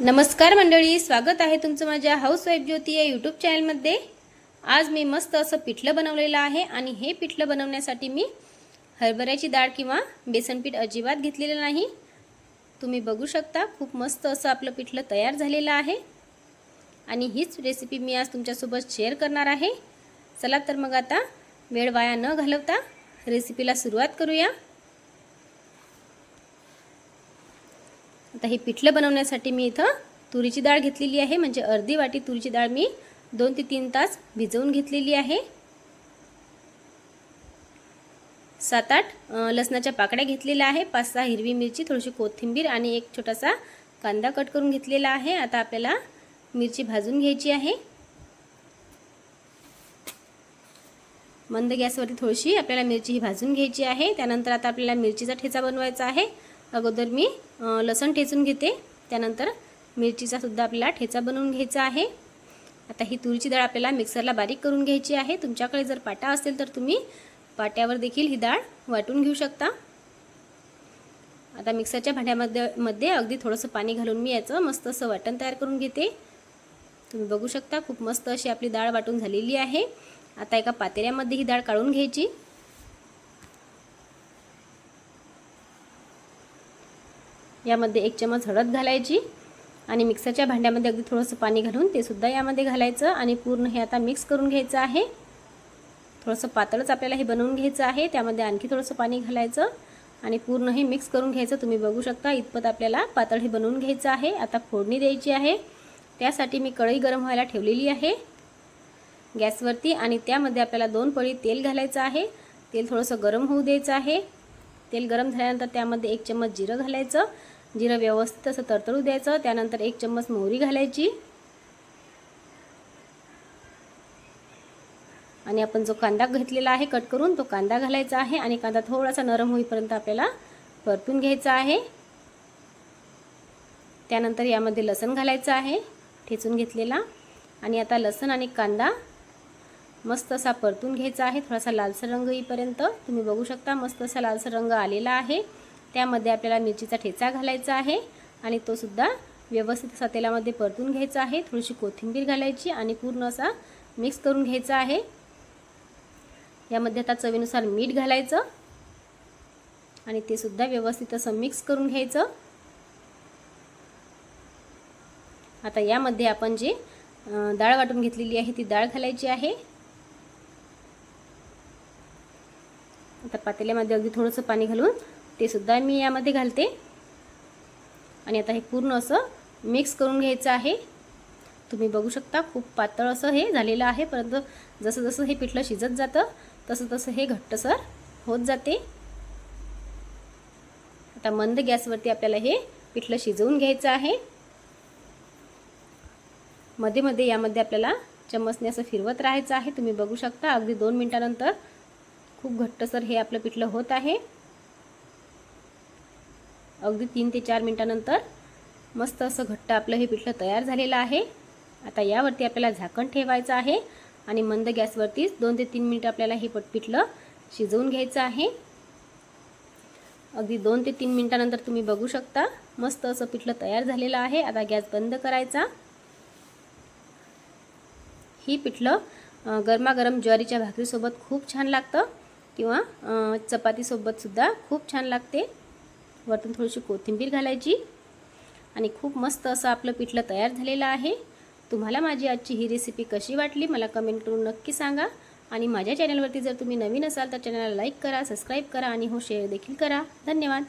नमस्कार मंडळी स्वागत आहे तुमचं माझ्या हाऊस वाईफ ज्योती या यूट्यूब चॅनलमध्ये. आज मी मस्त असं पिठलं बनवलेलं आहे आणि हे पिठलं बनवण्यासाठी मी हरभऱ्याची डाळ किंवा बेसन पीठ अजिबात घेतलेलं नाही. तुम्ही बघू शकता खूप मस्त असं आपलं पिठलं तयार झालेलं आहे. आणि हीच रेसिपी मी आज तुमच्यासोबत शेअर करणार आहे. चला तर मग आता वेळ वाया न घालवता रेसिपीला सुरुवात करूया. आता हे पिठलं बनवण्यासाठी मी इथं तुरीची डाळ घेतलेली आहे. म्हणजे अर्धी वाटी तुरीची डाळ मी दोन ते तीन तास भिजवून घेतलेली आहे. सात आठ लसणाच्या पाकड्या घेतलेल्या आहे. पाच सहा हिरवी मिरची थोडीशी कोथिंबीर आणि एक छोटासा कांदा कट करून घेतलेला आहे. आता आपल्याला मिरची भाजून घ्यायची आहे. मंद गॅसवरती थोडीशी आपल्याला मिरची ही भाजून घ्यायची आहे. त्यानंतर आता आपल्याला मिरचीचा ठेचा बनवायचा आहे. अगोदर मी लसूण लसण ठेचून घेते. त्यानंतर मिरचीचासुद्धा आपल्याला ठेचा बनवून घ्यायचा आहे. आता ही तुरीची डाळ आपल्याला मिक्सरला बारीक करून घ्यायची आहे. तुमच्याकडे जर पाटा असेल तर तुम्ही पाट्यावर देखील ही डाळ वाटून घेऊ शकता. आता मिक्सरच्या भांड्यामध्ये मध्ये अगदी थोडंसं पाणी घालून मी याचं मस्त असं वाटण तयार करून घेते. तुम्ही बघू शकता खूप मस्त अशी आपली डाळ वाटून झालेली आहे. आता एका पातेऱ्यामध्ये ही डाळ काढून घ्यायची. यामध्ये एक चमच हळद घालायची आणि मिक्सरच्या भांड्यामध्ये अगदी थोडंसं पाणी घालून ते सुद्धा यामध्ये घालायचं आणि पूर्ण हे आता मिक्स करून घ्यायचं आहे. थोडंसं पातळच आपल्याला हे बनवून घ्यायचं आहे. त्यामध्ये आणखी थोडंसं पाणी घालायचं आणि पूर्ण हे मिक्स करून घ्यायचं. तुम्ही बघू शकता इतपत आपल्याला पातळ हे बनवून घ्यायचं आहे. आता फोडणी द्यायची आहे. त्यासाठी मी कढई गरम व्हायला ठेवलेली आहे. गॅसवरती आणि त्यामध्ये आपल्याला दोन पळी तेल घालायचं आहे. तेल थोडंसं गरम होऊ द्यायचं आहे. तेल गरम झाल्यानंतर त्यामध्ये एक चम्मच जिरं घालायचं जिरं व्यवस्थित असं तरतरू द्यायचं. त्यानंतर एक चम्मच मोहरी घालायची. आणि आपण जो कांदा घेतलेला आहे कट करून तो कांदा घालायचा आहे. आणि कांदा थोडासा नरम होईपर्यंत आपल्याला परतून घ्यायचा आहे. त्यानंतर यामध्ये लसण घालायचं आहे ठेचून घेतलेला. आणि आता लसण आणि कांदा मस्त असा परतून घ्यायचा आहे. थोडासा लालसर रंग येईपर्यंत. तुम्ही बघू शकता मस्त असा लालसर रंग आलेला आहे. त्यामध्ये आपल्याला मिरचीचा ठेचा घालायचा आहे आणि तो सुद्धा व्यवस्थित असा तेलामध्ये परतून घ्यायचा आहे. थोडीशी कोथिंबीर घालायची आणि पूर्ण असा मिक्स करून घ्यायचा आहे. यामध्ये आता चवीनुसार मीठ घालायचं आणि ते सुद्धा व्यवस्थित असं मिक्स करून घ्यायचं. आता यामध्ये आपण जे डाळ वाटून घेतलेली आहे ती डाळ घालायची आहे. आता पातेल्यामध्ये अगदी थोडंसं पाणी घालून ते सुद्धा मी यामध्ये घालते. आणि आता हे पूर्ण असं मिक्स करून घ्यायचं आहे. तुम्ही बघू शकता खूप पातळ असं हे झालेलं आहे. परंतु जसं जसं हे पिठलं शिजत जातं तसं तसं हे घट्टसर होत जाते. आता मंद गॅसवरती आपल्याला हे पिठलं शिजवून घ्यायचं आहे. मध्ये मध्ये यामध्ये आपल्याला चम्मचने असं फिरवत राहायचं आहे. तुम्ही बघू शकता अगदी दोन मिनटानंतर खूप घट्टसर हे आपलं पिठलं होत आहे. अगदी तीन ते चार मिनटानंतर मस्त असं घट्ट आपलं हे पिठलं तयार झालेलं आहे. आता यावरती आपल्याला झाकण ठेवायचं आहे आणि मंद गॅसवरतीच दोन ते तीन मिनटं आपल्याला हे पट पिठलं शिजवून घ्यायचं आहे. अगदी दोन ते तीन मिनटानंतर तुम्ही बघू शकता मस्त असं पिठलं तयार झालेलं आहे. आता गॅस बंद करायचा. ही पिठलं गरमागरम ज्वारीच्या भाकरीसोबत खूप छान लागतं किंवा चपातीसोबतसुद्धा खूप छान लागते. वरतून थोडीशी कोथिंबीर घालायची. आणि खूप मस्त असं आपलं पिठलं तयार झालेलं आहे. तुम्हाला माझी आजची ही रेसिपी कशी वाटली मला कमेंट करून नक्की सांगा. आणि माझ्या चॅनलवरती जर तुम्ही नवीन असाल तर चॅनलला लाईक करा सबस्क्राईब करा आणि हो शेअर देखील करा. धन्यवाद.